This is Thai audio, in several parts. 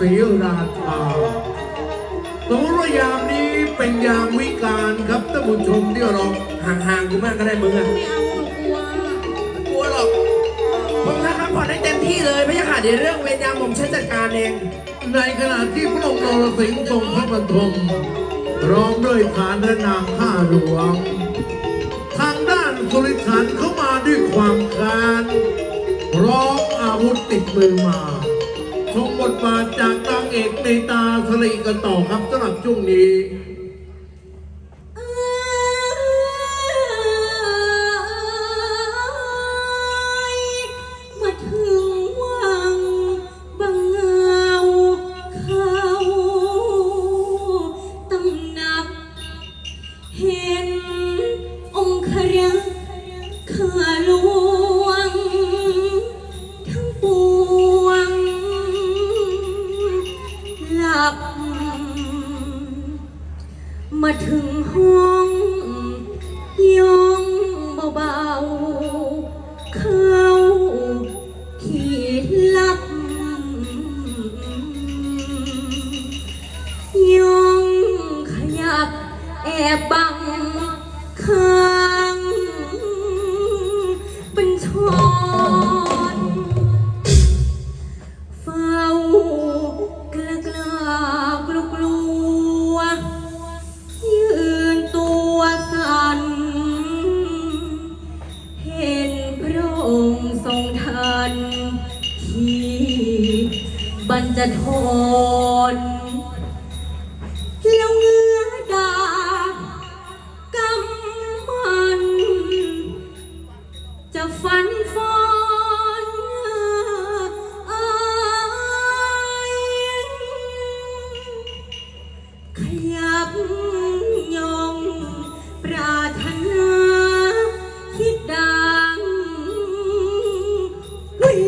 ศรีราชาสมมติว่ายามนี้เป็นยามวิกาลครับท่านผู้ชมที่เราห่างๆกูมากก็ได้มึงอะไม่เอาหนูกลัวกลัวหรอกมึงท่านพักผ่อนได้เต็มที่เลยไม่ใช่ค่ะเดี๋ยวเรื่องเวรยามผมฉันจัดการเอง ในขณะที่พระองค์นรสิงห์ทรงพระบรรทมพร้อมด้วยฐานและนามข้าหลวง ทางด้านสุริขันเข้ามาด้วยความแค้นพร้อมอาวุธติดมือมา ดมาจากนางเอกในตาสลีกันต่อครับสำหรับช่วงนี้ ถึงห้องยองเบาๆ เข้าขีดลับยองขยับแอบบัง บรรจทนแล้วเงื้อดากำมัน จะฟันฟอนเอ้ยขยับยองปรารถนาคิดดังเฮ้ย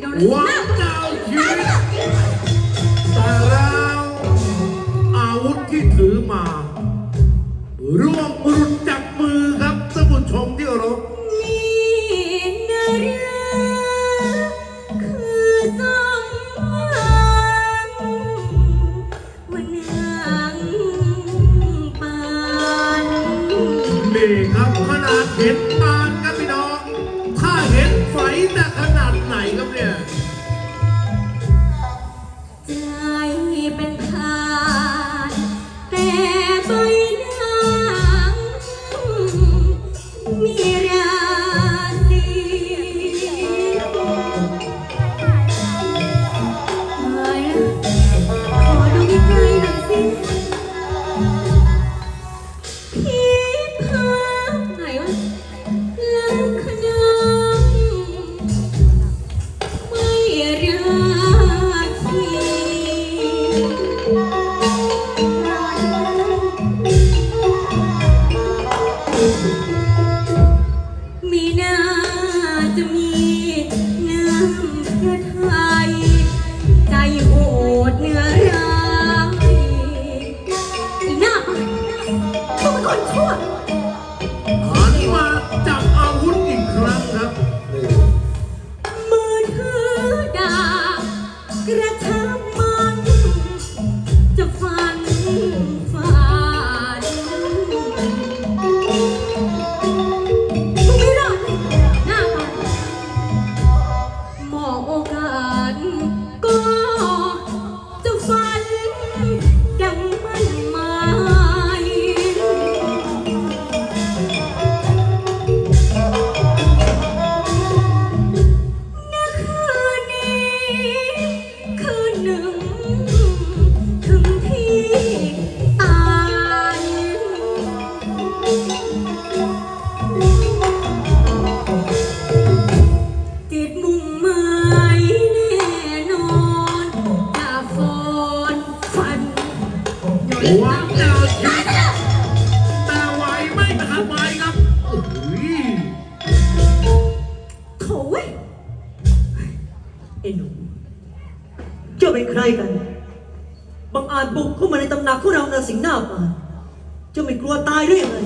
โดนว้าห หน่อยหวังจะชีวิตแต่ไหวไม่ทำไมครับโอ้โหโถ่เว้ยไอ้หนูเจ้าเป็นใครกัน บังอาจบุกเข้ามาในตำหนักของเรานาสิงห์หน้าป่านเจ้าไม่กลัวตายหรือยังไง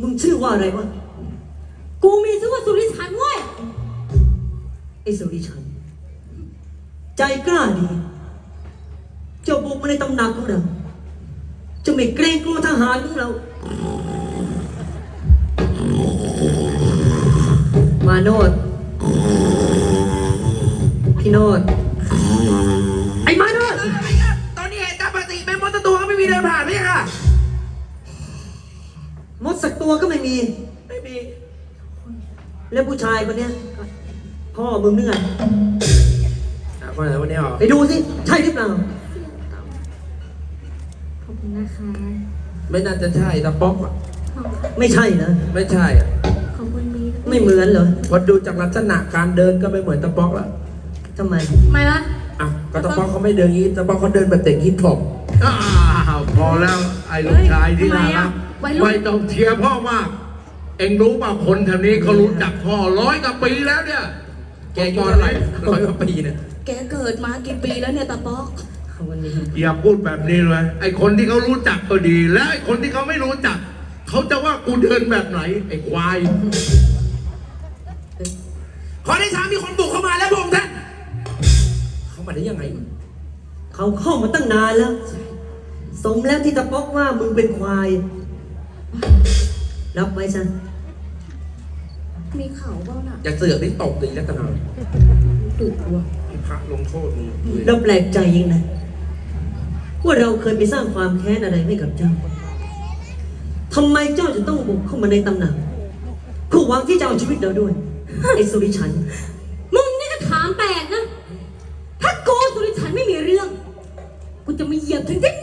มึงชื่อว่าอะไรวะ กูมีชื่อว่าสุริชันเว้ยไอ้สุริชัน ใจกล้าดี เจ้าบุกมาในตำหนักของเราเจะไม่เกรงกลัวทหารของเรา มาโนดพี่โนดไอ้มาโนดตอนนี้เหตุการณ์ปกติเป็นมดตัวก็ไม่มีเดินผ่านพี่ค่ะ มดสักตัวก็ไม่มี ไม่มี แล้วผู้ชายคนเนี้ยพ่อมึงเนื่อยอะคนไหนวันนี้หรอไปดูสิ ใช่หรือเปล่าขอบคุณ นะคะ ไม่น่าจะใช่ตะป๊อกอะไม่ใช่นะไม่ใช่อะขอบคุณมีไม่เหมือนเหรอพอดูจากลักษณะการเดินก็ไม่เหมือนตะป๊อกแล้วทำไม ไม่ละอะก็ตะป๊อกเขาไม่เดินงี้ตะป๊อกเขาเดินแบบเด็กฮิปฮอปอ้าวพอแล้วไอ้ลูกชายที่น่ารักไม่ต้องเชียร์พ่อมาก เอ็งรู้ป่ะคนแถวนี้เขารู้จักพ่อร้อยกว่าปีแล้วเนี่ยแกอายุเท่าไหร่ร้อยกว่าปีเนี่ย แกเกิดมากี่ปีแล้วเนี่ยตาป๊อก เขาวันนี้อย่าพูดแบบนี้เลย ไอ้คนที่เขารู้จักก็ดี แล้วไอ้คนที่เขาไม่รู้จัก เขาจะว่ากูเดินแบบไหน ไอ้ควายข้อที่สามมีคนบุกเข้ามาแล้วพระองค์ท่านเข้ามาได้ยังไงเขาเข้ามาตั้งนานแล้ว สมแล้วที่ตะป๊อกว่ามึงเป็นควาย รับไว้ซะมีเขาเปล่าน่ะอย่าเสือกได้ตบตีแล้วกันหน่อยดุว่ะให้พระลงโทษมึงเราแปลกใจยิ่งนะ ว่าเราเคยไปสร้างความแค้นอะไรให้กับเจ้าทำไมเจ้าจะต้องบุกเข้ามาในตำหนักเพื่อหวังที่จะเอาชีวิตเราด้วยไอ้สุริชัน มึงนี่ก็ถามแปลกนะ ถ้าโกสุริชันไม่มีเรื่อง กูจะมาเหยียบถึงที่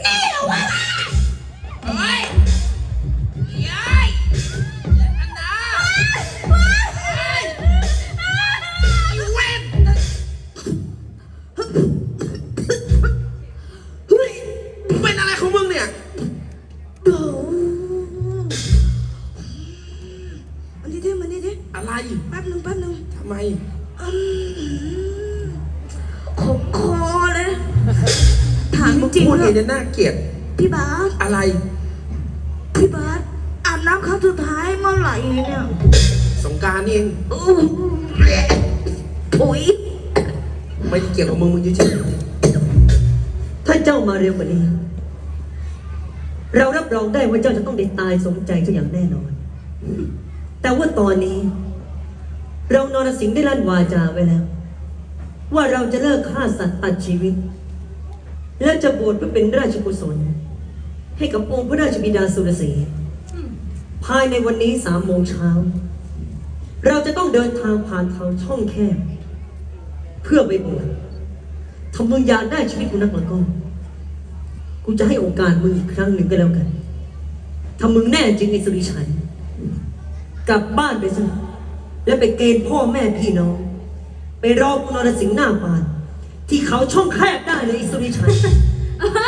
ขบคอเลยถามจริงพูดๆเองอะเนี่ยน่าเกลียดพี่บาสอะไร พี่บาสอาบน้ำครั้งสุดท้ายเมื่อไหร่เนี่ยสงกรารนี่เองอู้ถุยไม่ได้เกี่ยวกับมึงมึงอยืนเฉยถ้าเจ้ามาเร็วกว่านี้ เรารับรองได้ว่าเจ้าจะต้องได้ตายสมใจเจ้าอย่างแน่นอน แต่ว่าตอนนี้ เรานรสิงห์ได้ลั่นวาจาไว้แล้ว ว่าเราจะเลิกฆ่าสัตว์ตัดชีวิต และจะบวชเพื่อเป็นราชกุศล ให้กับองค์พระราชบิดาสุรสีภายในวันนี้สามโมงเช้า เราจะต้องเดินทางผ่านเขาช่องแคบ เพื่อไปบวชถ้ามึงอยากได้ชีวิตกูนักแล้วก็ กูจะให้โอกาสมึงอีกครั้งหนึ่งก็แล้วกันถ้ามึงแน่จริงไอ้สุริชัย กลับบ้านไปซะแล้วไปเกณฑ์พ่อแม่พี่น้อง ไปรอกูนรสิงห์หน้าปาน ที่เขาช่องแคบได้เลยไอ้สุริชัยเออไ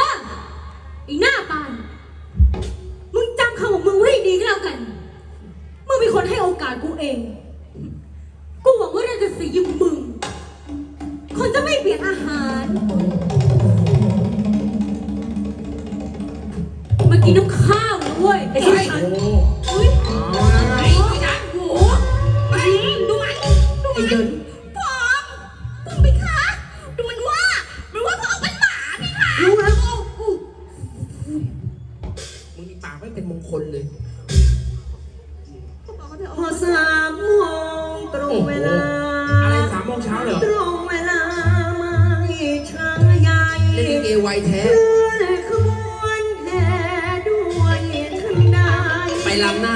อีหน้าปาน มึงจำคำของมึงไว้ให้ดีก็แล้วกัน มึงเป็นคนให้โอกาสกูเอง กูหวังว่าเราจะสีอย่างมึง คนจะไม่เปลี่ยนอาหาร มากินน้ำข้าวนะเว้ยไอ้สุริชัย ไม่เป็นมงคลเลย พอสามโมงตรงเวลา อะไรสามโมงเช้าเหรอตรงเวลาไม่ช้าใหญ่เล่นลิเกไวแท้เพื่อขบวนแห่ด้วยทันใด ไปลำหน้าหน้ากัน